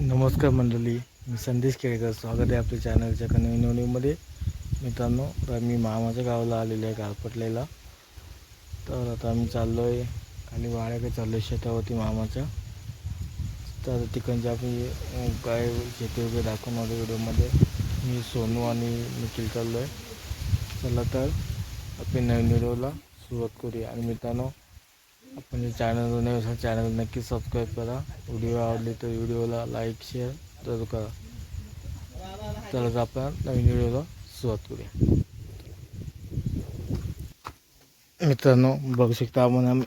नमस्कार मंडळी मी संदेश केळकर. स्वागत आहे आपल्या चॅनलच्या कनविनवणीमध्ये मित्रांनो तर मी मामाच्या गावाला आलेलो आहे गारपटलेला. तर आता आम्ही चाललो आहे खाली वाड्याकडे चाललो आहे शेतावरती मामाच्या. तर तिकडच्या आपण काय शेती वगैरे दाखवणार व्हिडिओमध्ये. मी सोनू आणि निखिल चाललो आहे चला तर आपण नवीन व्हिडिओला सुरुवात करूया. आणि मित्रांनो आपण जे चॅनल नवीन असेल चॅनल नक्की सबस्क्राईब करा. व्हिडिओ आवडले तर व्हिडिओला लाईक शेअर जरूर करा. चला तर आपण नवीन व्हिडिओला सुरुवात करूया. मित्रांनो बघू शकता आपण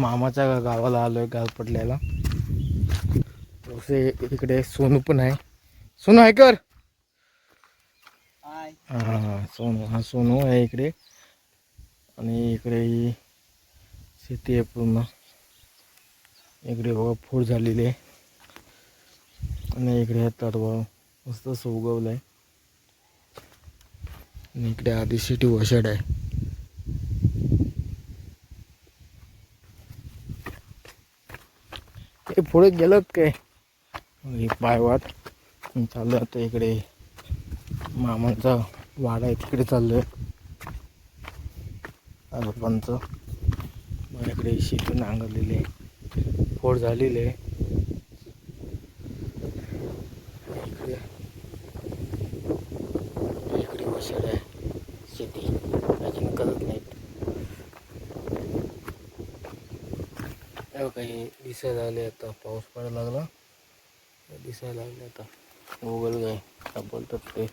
मामाच्या गावाला आलो आहे गारपटल्याला तसे इकडे सोनू पण आहे. सोनू आहे कर. हां सोनू हा सोनू आहे इकडे. आणि इकडे शेती आहे पूर्ण. इकडे बघा फूड झालेली आहे. आणि इकडे तडवा मस्त उगवलं आहे आणि इकडे आधी सिटी वशड आहे. हे पुढे गेलं काय? पायवाट. चाललं आता इकडे. मामांचा वाडा आहे तिकडे चाललोय. आजोबांचं. माझ्याकडे शेती नांगरलेली आहे. फोड झालेली आहे. इकडे इकडे वसाड आहे. शेती. अजून करत नाहीत. काही बघा दिसायला लागले आता. पाऊस पडायला लागला. दिसायला लागले आता. गुगल काय काय बोलतात ते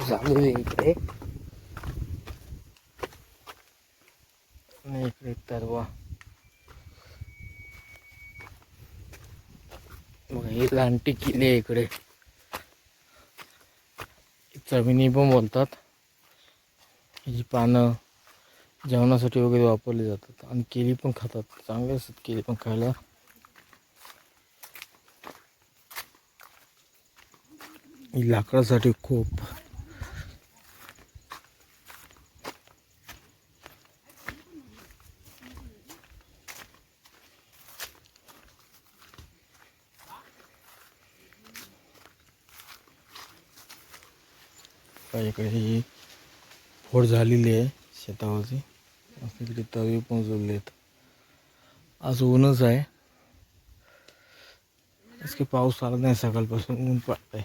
पोट झालेली इकडे इकडे तरवा बघा ही लांटी किल्ली आहे इकडे जमिनी पण बोलतात ही पानं जेवणासाठी वगैरे वापरली जातात आणि केळी पण खातात चांगले असतात केळी पण खायला ही लाकडासाठी खूप काय इकडे ही फोड झालेली आहे शेतावरची असं इकडे तवी पण जोडले आहेत. आज ऊनच आहे. आज पाऊस आला नाही सकाळपासून ऊन पडतंय.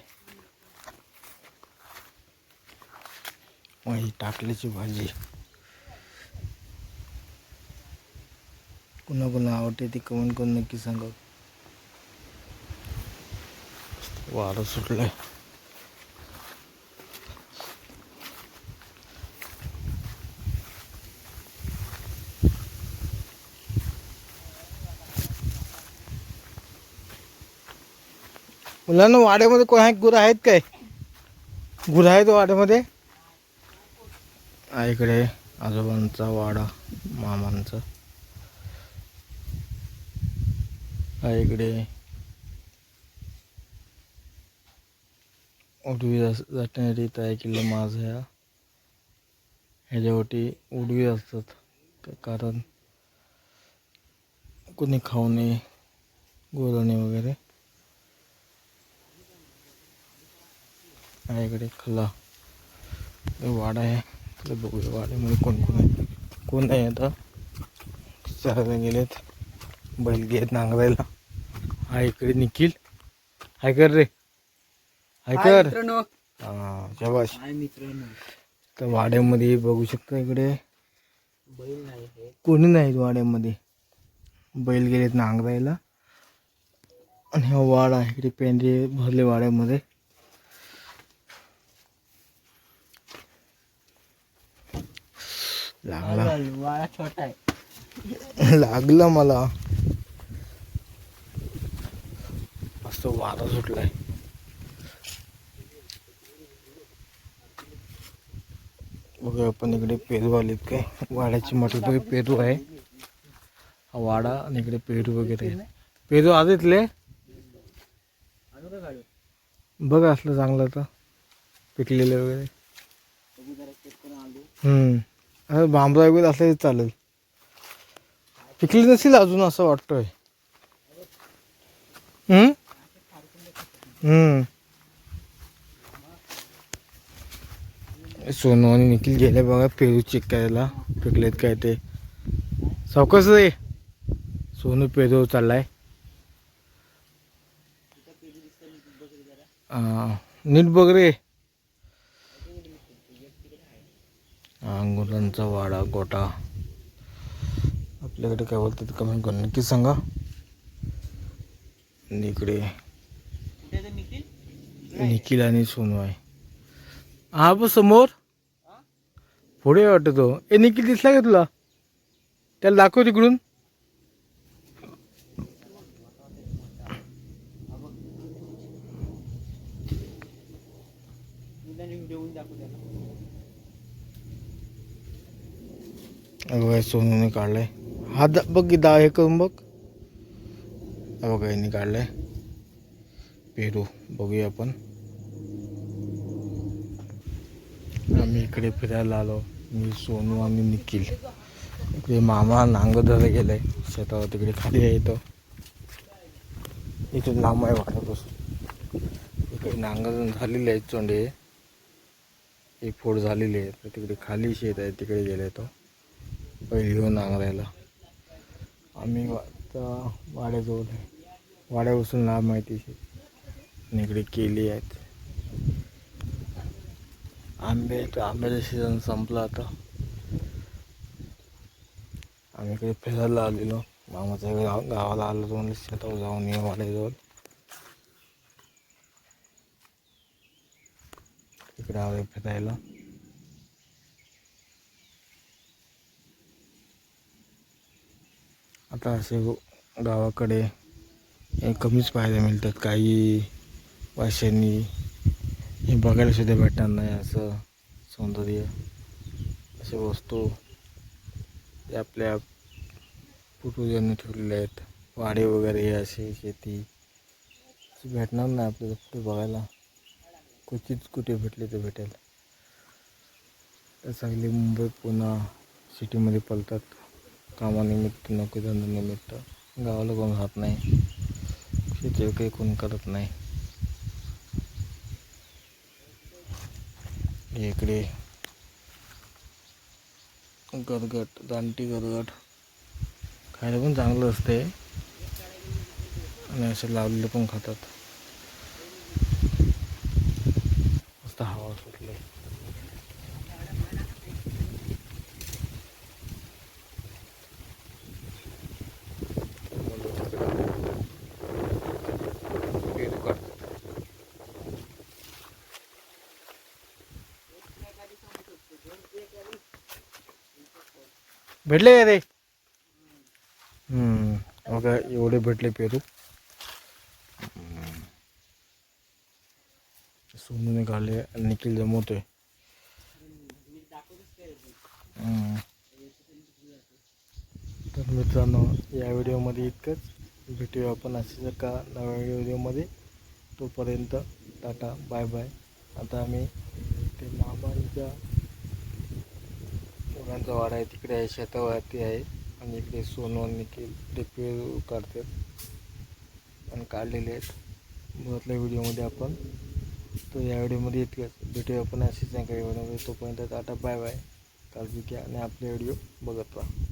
मग ही टाकल्याची भाजी. कुणा कुणा आवडते ती कमेंट करून नक्की सांगा. वारं सुटलंय. मुलांना वाड्यामध्ये कोण आहेत? गुरं आहेत काय? गुरं आहेत वाड्यामध्ये? आईकडे इकडे आजोबांचा वाडा मामांचा. आईकडे इकडे उडवी जाण्यासाठी तयार केलं माझं ह्या ह्याच्यावरती उडवी असतात. कारण कोणी खाऊ नये गोरणे वगैरे. आहे इकडे खल्ला वाडा आहे. इकडे बघूया वाड्यामध्ये कोण कोण आहे. कोण नाही आता? चालायला गेलेत. बैल गेत नांगरायला. हा इकडे निखिल. हाय कर रे. हाय कर. मित्रांनो. हा शाबाश तर वाड्यामध्ये बघू शकता इकडे. बैल नाही हे कोणी नाहीत वाड्यामध्ये. बैल गेलेत नांगरायला. आणि हा वाडा आहे. इकडे पेंढे भरले वाड्यामध्ये. लागला. वाळा छोटा आहे. लागलं मला. मस्त वारा सुटलाय. बघूया आपण इकडे पेरू आलेत काय? वाड्याची मोठी बघ पेरू आहे. हा वाडा आणि इकडे पेरू वगैरे. पेरू काढू बघ असलं चांगलं तर. पिकलेले वगैरे. बघू हम्म. असं बांबरा वगैरे असलं तरी चालेल. पिकली नसेल अजून असं वाटतंय. हम्म? हम्म. सोनू आणि निखिल गेले बघा पेरू चेक करायला पिकलेत काय ते. सावकाश रे. सोनू पेरू चाललाय. नीट बघ रे. अंगुरांचा वाडा गोटा. आपल्याकडे काय बोलतात कमेंट करून नक्की सांगा. इकडे. निखिल आणि सोनू आहे हा बघ समोर. पुढे वाटतो. ए निखिल दिसला का तुला? त्याला दाखव तिकडून. व्हिडिओ दाखवू त्याला अगं काय काढलं आहे हा द बघ की दा हे करून बघ. बघा यांनी आहे पेरू बघूया आपण. आम्ही इकडे फिरायला आलो. मी सोनू आणि निखिल. इकडे मामा नांगरधरा आहे शेतावर तिकडे खाली आहे तो इथून लांब आहे वाड्यापासून इकडे नांगर झालेले आहेत चोंडे. एक फोड झालेली आहे. तर तिकडे खाली शेत आहे तिकडे गेले तो. पहिली घेऊन नांगरायला आम्ही वा- आता वाड्याजवळ आहे. वाड्यापासून लांब माहिती शेत इकडे केली आहेत. आंबे आंब्याचा सीझन संपला आता. आम्ही इकडे फिरायला आलेलो. मामाच्या गाव गावाला आलो तो म्हणजे शेतावर जाऊन ये वाड्याजवळ. इकडे आलो फिरायला. आता असे गावाकडे हे कमीच पाहायला मिळतात. काही वाशांनी हे बघायला सुद्धा भेटणार नाही असं सौंदर्य असे वस्तू ते आपल्या पूर्वजांनी ठेवलेले आहेत. वाडे वगैरे असे शेती असे भेटणार नाही आपल्याला कुठे बघायला. क्वचित कुठे भेटले तर भेटेल. तर सगळे मुंबई पुणे सिटीमध्ये पलतात. कामानिमित्त नोकरीधंद्यानिमित्त. गावाला कोण राहत नाही. शेती काही कोण करत नाही. इकडे गरगट दांटी गरगट खायला पण चांगलं असते आणि असे लावलेले पण खातात. मस्त हवा सुटली. भेटले का ते? बघा एवढे भेटले पेरू. हम्म. सोनूने आणि निखिल जमवतोय. तर मित्रांनो या व्हिडिओमध्ये इतकंच. भेटूया आपण असेच का नव्या व्हिडिओमध्ये. तोपर्यंत टाटा बाय बाय. आता आम्ही ते महाबाईच्या फुलांचा वाडा आहे. तिकडे आहे शेतावरती आहे. आणि इकडे सोनू निकेल निखिल ते काढतात. आणि काढलेले आहेत. मधल्या व्हिडिओमध्ये आपण तो या व्हिडिओमध्ये इतकंच. भेटूया आपण अशीच नाही काही व्हिडिओमध्ये तोपर्यंत टाटा बाय बाय काळजी घ्या आणि आपले व्हिडिओ बघत राहा.